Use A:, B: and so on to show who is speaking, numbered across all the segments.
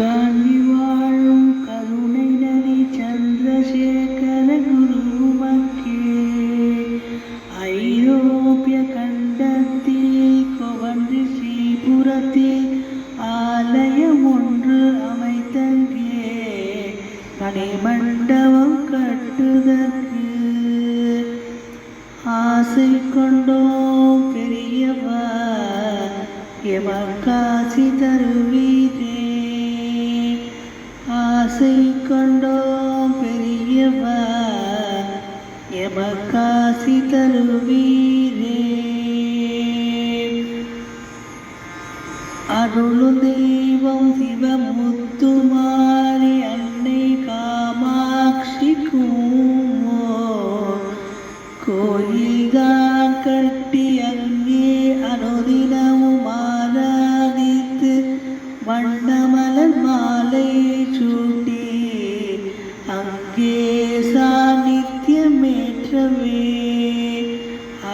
A: காஞ்சி வாழும் கருணை நதி சந்திரசேகர குருமக்கே. ஐரோப்பிய கண்டத்தில் கொவன்று ஸ்ரீபுரத்தில் ஆலயம் ஒன்று அமைத்தங்கே. மணிமண்டபம் கட்டுதற்கு ஆசை கொண்டோம் பெரியவா எமக்காசி தருவி ஆசை கொண்டோம் பெரியவா எமக்காசி தருவீ சாநித்தியமேற்றவே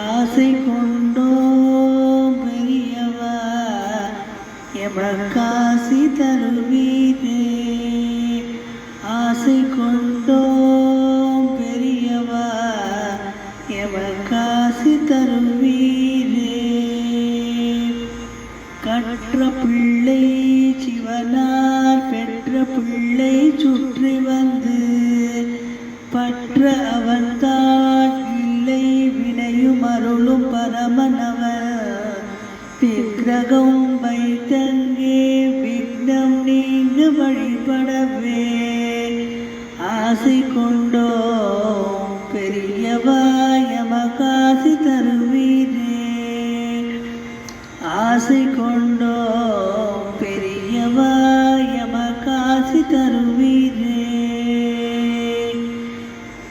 A: ஆசை கொண்டோ பெரியவா எமக்காசி தருவே அருளும் விக்கிரகம் வைத்தங்கே விக்னம் நீங்க வழிபடவே ஆசை கொண்டோ பெரியவா எமகாசி தருவீரே ஆசை கொண்டோ பெரியவா எமகாசி தருவீரே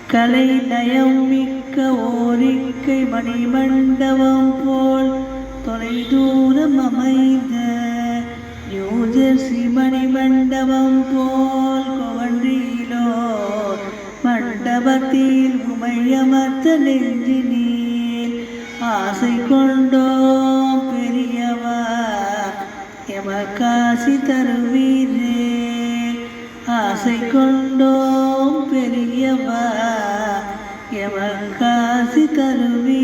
A: கலை நயம் மிக்க ஓரிக்கை மணிமண்டபம் போல் தொலைதூரம் அமைந்த யோஜர்சி மணிமண்டபம் போல் கொவன்றியிலோ மண்டபத்தில் உமையமர்த்த நெஞ்சினீர் ஆசை கொண்டோம் பெரியவா எமக்காசி தருவீரே. ஆசை கொண்டோம் பெரியவா எமக்காசி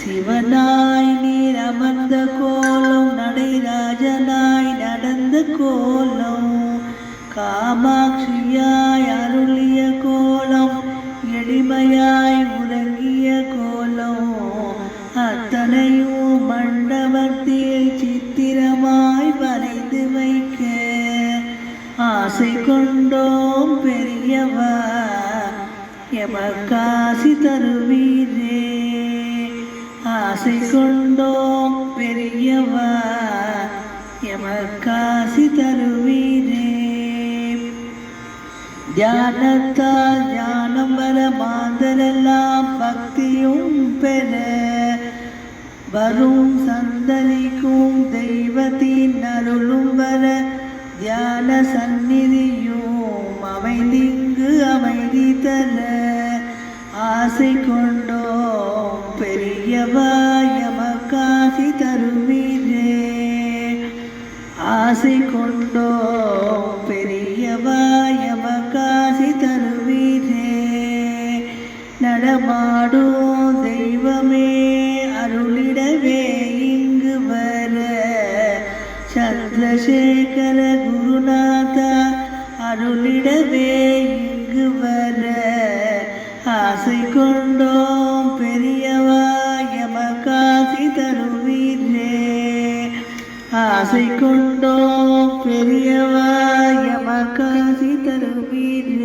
A: சிவனாய் நீர் அமர்ந்த கோலம் நடைராஜனாய் நடந்த கோலம் காமாட்சியாய் அருளிய கோலம் எளிமையாய் உறங்கிய கோலம் அத்தனையும் மண்டபத்தில் சித்திரமாய் வரைந்து வைக்க ஆசை கொண்டோம் பெரியவர் எமக்காசி தருவீரே. ஆசை கொண்டோம் பெரியவா எமக்காசி தருவீரே. தியானத்தால் ஞானம் வர மாந்தரெல்லாம் பக்தியும் பெற வரும் சந்ததிக்கும் தெய்வத்தின் அருளும் வர தியான சந்நிதியும் அமைந்திங்கு அமைதி தர. ஆசை கொண்டோம் பெரியவா எமக்காசி தருவீரே. ஆசை கொண்டோம் பெரியவா எமக்காசி தருவீரே. நடமாடும் தெய்வமே அருளிடவே இங்கு வர. சந்திரசேகர குருநாதா அருளிடவே இங்கு ஆசை கொண்டோம் பெரியவா எமக்காசி தருவீரே